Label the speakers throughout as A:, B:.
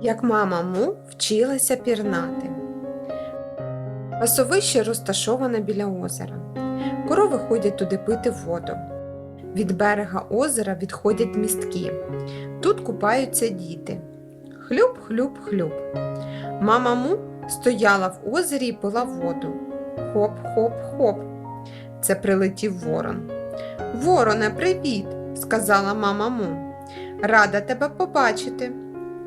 A: як мама Му вчилася пірнати. Пасовище розташоване біля озера. Корови ходять туди пити воду. Від берега озера відходять містки. Тут купаються діти. Хлюб, хлюб, хлюб. Мама Му стояла в озері і пила воду. Хоп, хоп, хоп. Це прилетів ворон. Вороне, привіт, сказала мама Му. Рада тебе побачити.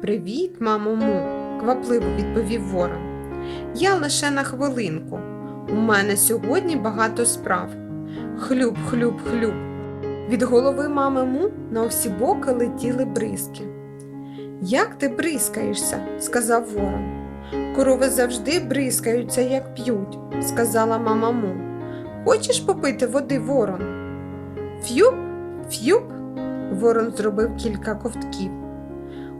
A: Привіт, мамо Му, квапливо відповів ворон. Я лише на хвилинку. У мене сьогодні багато справ. Хлюб, хлюб, хлюб. Від голови мами Му на всі боки летіли бризки. Як ти бризкаєшся? сказав ворон. Корови завжди бризкаються, як п'ють, сказала мама Му. Хочеш попити води, ворон? Ф'юб, ф'юб. Ворон зробив кілька ковтків.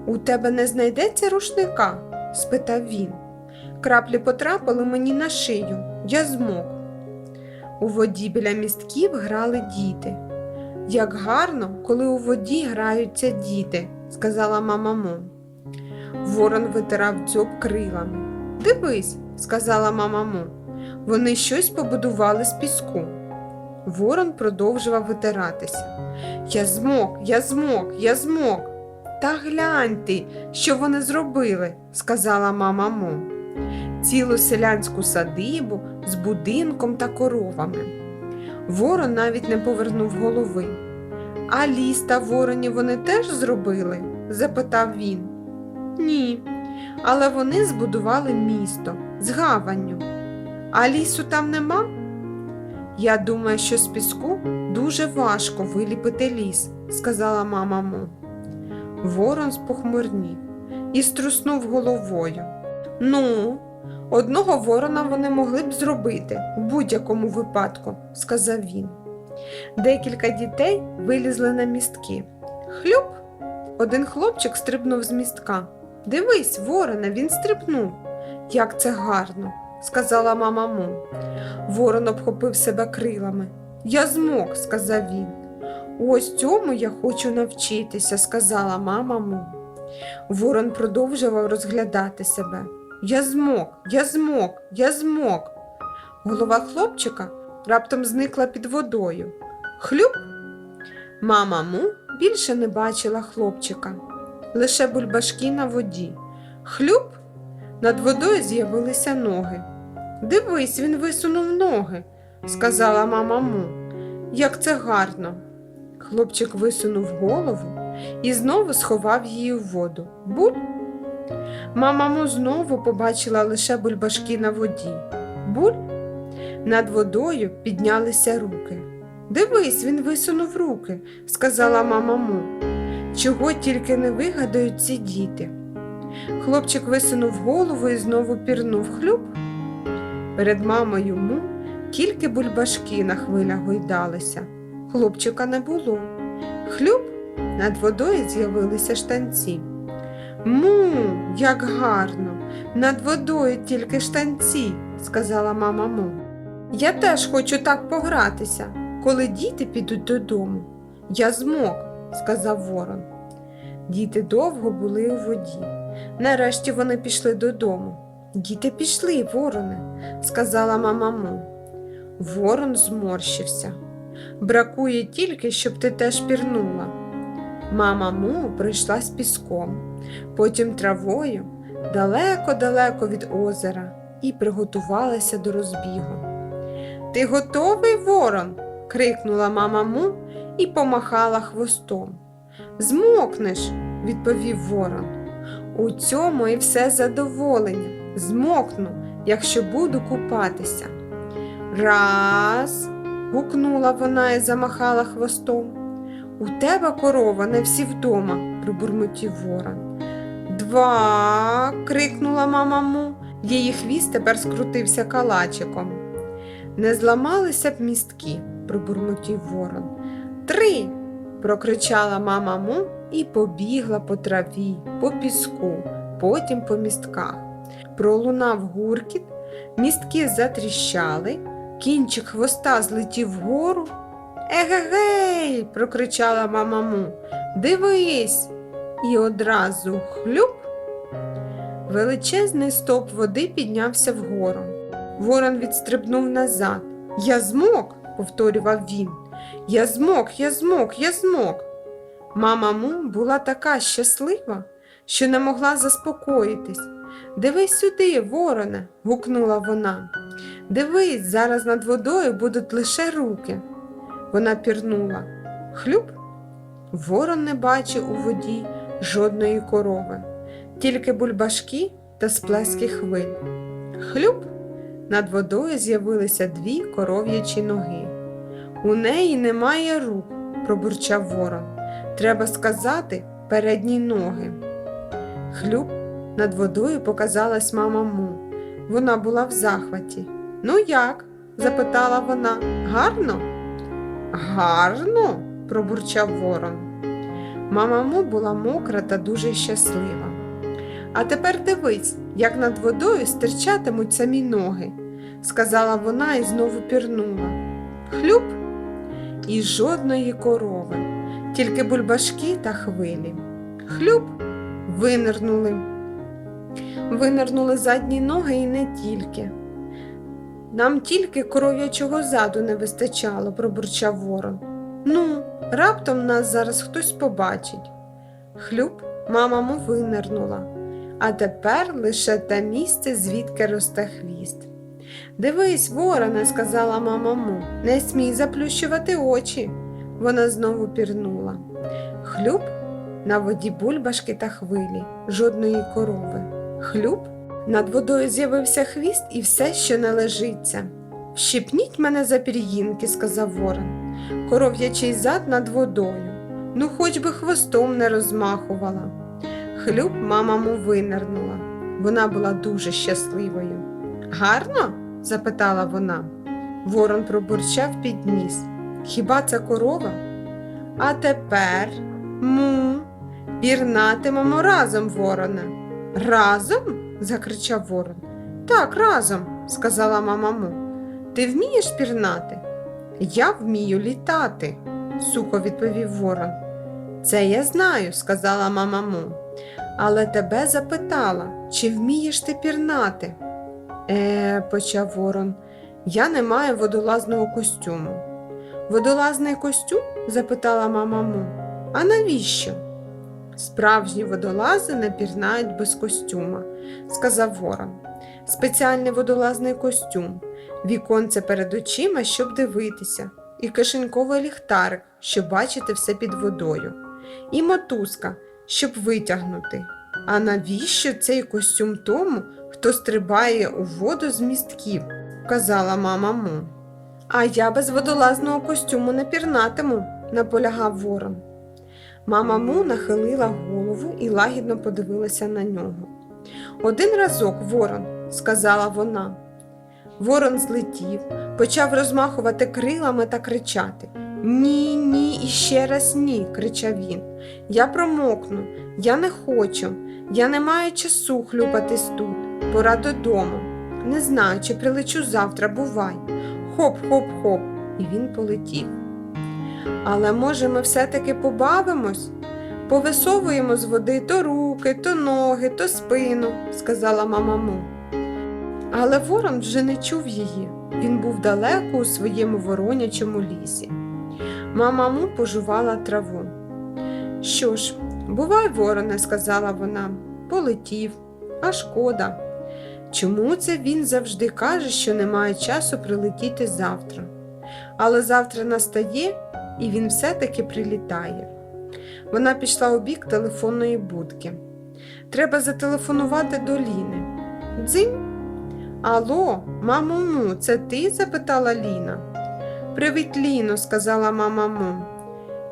A: У тебе не знайдеться рушника? спитав він. Краплі потрапили мені на шию, я змок. У воді біля містків грали діти. Як гарно, коли у воді граються діти, сказала мама Му. Ворон витирав дзьоб крилами. Дивись, сказала мама Му. Вони щось побудували з піску. Ворон продовжував витиратися. Я змок, я змок, я змок. Та глянь ти, що вони зробили, сказала мама Му. Цілу селянську садибу з будинком та коровами. Ворон навіть не повернув голови. А ліс та вороні вони теж зробили? запитав він. Ні, але вони збудували місто з гаванню. А лісу там нема? Я думаю, що з піску дуже важко виліпити ліс, сказала мама Му. Ворон спохмурнів і струснув головою. Ну, одного ворона вони могли б зробити в будь-якому випадку, сказав він. Декілька дітей вилізли на містки. Хлюп! Один хлопчик стрибнув з містка. Дивись, ворона, він стрибнув. Як це гарно, сказала мама Му. Ворон обхопив себе крилами. Я змог, сказав він. Ось цьому я хочу навчитися, сказала мама Му. Ворон продовжував розглядати себе. Я змог, я змог, я змог. Голова хлопчика раптом зникла під водою. Хлюп. Мама Му більше не бачила хлопчика, лише бульбашки на воді. Хлюп. Над водою з'явилися ноги. Дивись, він висунув ноги, сказала мама Му. Як це гарно. Хлопчик висунув голову і знову сховав її в воду. Буль. Мама Му знову побачила лише бульбашки на воді. Буль. Над водою піднялися руки. Дивись, він висунув руки, сказала мама Му. Чого тільки не вигадають ці діти. Хлопчик висунув голову і знову пірнув хлюб. Перед мамою Му тільки бульбашки на хвилях гойдалися. Хлопчика не було. Хлюб над водою з'явилися штанці. Му, як гарно! Над водою тільки штанці, сказала мама Му. Я теж хочу так погратися, коли діти підуть додому. Я змог, сказав ворон. Діти довго були у воді. Нарешті вони пішли додому. Діти пішли, вороне, сказала мама Му. Ворон зморщився. Бракує тільки, щоб ти теж пірнула. Мама Му прийшла з піском, потім травою, далеко-далеко від озера, і приготувалася до розбігу. Ти готовий, ворон? крикнула мама Му і помахала хвостом. Змокнеш, відповів ворон. У цьому і все задоволення. Змокну, якщо буду купатися. Раз. Гукнула вона і замахала хвостом. У тебе корова не всі вдома, пробурмотів ворон. Два. крикнула мама Му. Її хвіст тепер скрутився калачиком. Не зламалися б містки, пробурмотів ворон. Три. прокричала мама Му і побігла по траві, по піску, потім по містках. Пролунав гуркіт, містки затріщали, кінчик хвоста злетів вгору. Егегей, прокричала мама Му. Дивись. І одразу хлюп Величезний стовп води піднявся вгору. Ворон відстрибнув назад. Я змок, повторював він. Я змок, я змок, я змок. Мама Му була така щаслива, що не могла заспокоїтись. Дивись сюди, вороне, гукнула вона. Дивись, зараз над водою будуть лише руки. Вона пірнула. Хлюб. Ворон не бачив у воді жодної корови, тільки бульбашки та сплески хвиль. Хлюб. Над водою з'явилися дві коров'ячі ноги. У неї немає рук, пробурчав ворон. Треба сказати передні ноги. Хлюб над водою показалась мама Му. Вона була в захваті. Ну як? запитала вона. Гарно? Гарно, пробурчав ворон. Мама Му була мокра та дуже щаслива. А тепер дивись, як над водою стирчатимуть самі ноги, сказала вона і знову пірнула. Хлюб і жодної корови, тільки бульбашки та хвилі. Хлюб винирнули. Винирнули задні ноги і не тільки. Нам тільки коров'ячого заду не вистачало, пробурчав ворон. Ну, раптом нас зараз хтось побачить. Хлюб мама му винирнула, а тепер лише те місце, звідки росте хвіст. Дивись, вороне, сказала мама му, не смій заплющувати очі. Вона знову пірнула. Хлюб на воді бульбашки та хвилі, жодної корови. Хлюб над водою з'явився хвіст і все, що не лежиться. Вщипніть мене за пір'їнки, сказав ворон. Коров'ячий зад над водою. Ну, хоч би хвостом не розмахувала. Хлюб мама му винирнула. Вона була дуже щасливою. Гарно? запитала вона. Ворон пробурчав під ніс. Хіба це корова? А тепер му, пірнатимемо разом, вороне. Разом? Закричав ворон. Так, разом, сказала мама му. Ти вмієш пірнати? Я вмію літати, сухо відповів ворон. Це я знаю, сказала мама му. Але тебе запитала, чи вмієш ти пірнати? Е, почав ворон, я не маю водолазного костюму. Водолазний костюм? запитала мама му. А навіщо? Справжні водолази не пірнають без костюма, сказав ворон. Спеціальний водолазний костюм, віконце перед очима, щоб дивитися, і кишеньковий ліхтарик, щоб бачити все під водою, і мотузка, щоб витягнути. А навіщо цей костюм тому, хто стрибає у воду з містків? казала мама му. А я без водолазного костюму не пірнатиму, наполягав ворон. Мама му нахилила голову і лагідно подивилася на нього. Один разок, ворон, сказала вона. Ворон злетів, почав розмахувати крилами та кричати. Ні, ні, і ще раз ні, кричав він. Я промокну, я не хочу, я не маю часу хлюпатись тут. Пора додому. Не знаю, чи прилечу завтра, бувай. Хоп-хоп-хоп, і він полетів. Але може ми все-таки побавимось? Повисовуємо з води то руки, то ноги, то спину, сказала мама Му. Але ворон вже не чув її. Він був далеко у своєму воронячому лісі. Мама Му пожувала траву. Що ж, бувай, вороне, сказала вона, полетів, а шкода. Чому це він завжди каже, що немає часу прилетіти завтра? Але завтра настає, і він все-таки прилітає. Вона пішла у бік телефонної будки. Треба зателефонувати до Ліни. Дзинь. Алло, мамо Му, це ти? запитала Ліна. Привіт, Ліно, сказала мама Му.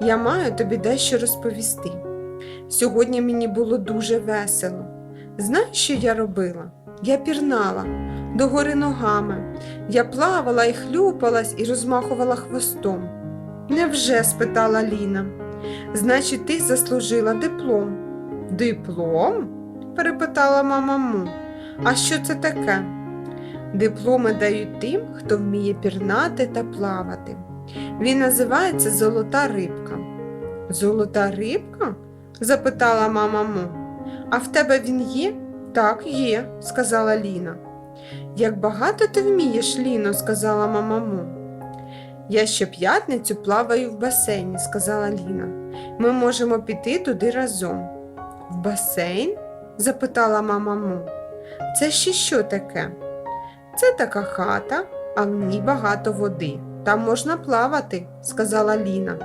A: Я маю тобі дещо розповісти. Сьогодні мені було дуже весело. Знаєш, що я робила? Я пірнала догори ногами. Я плавала і хлюпалась і розмахувала хвостом. Невже? спитала Ліна. Значить, ти заслужила диплом. Диплом? перепитала мама Му. А що це таке? Дипломи дають тим, хто вміє пірнати та плавати. Він називається Золота рибка. Золота рибка? запитала мама Му. А в тебе він є? Так, є, сказала Ліна. Як багато ти вмієш, Ліно, сказала мамаму. Я щоп'ятницю плаваю в басейні, сказала Ліна. Ми можемо піти туди разом. В басейн? запитала мамаму. Це ще що таке? Це така хата, а в ній багато води. Там можна плавати, сказала Ліна.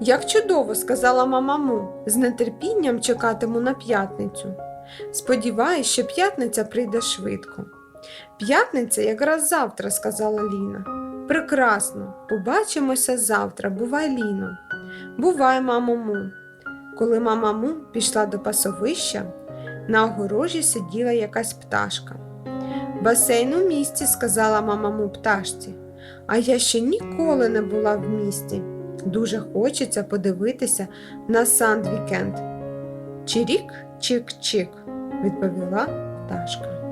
A: Як чудово, сказала мамаму, з нетерпінням чекатиму на п'ятницю. Сподіваюсь, що п'ятниця прийде швидко. П'ятниця якраз завтра, сказала Ліна. Прекрасно, побачимося завтра, бувай, Ліно. Бувай, мамому. Коли мамаму пішла до пасовища, на огорожі сиділа якась пташка. Басейн у місті, сказала мамаму пташці, а я ще ніколи не була в місті. Дуже хочеться подивитися на Сандвікенд. Чирік, чик-чик, відповіла пташка.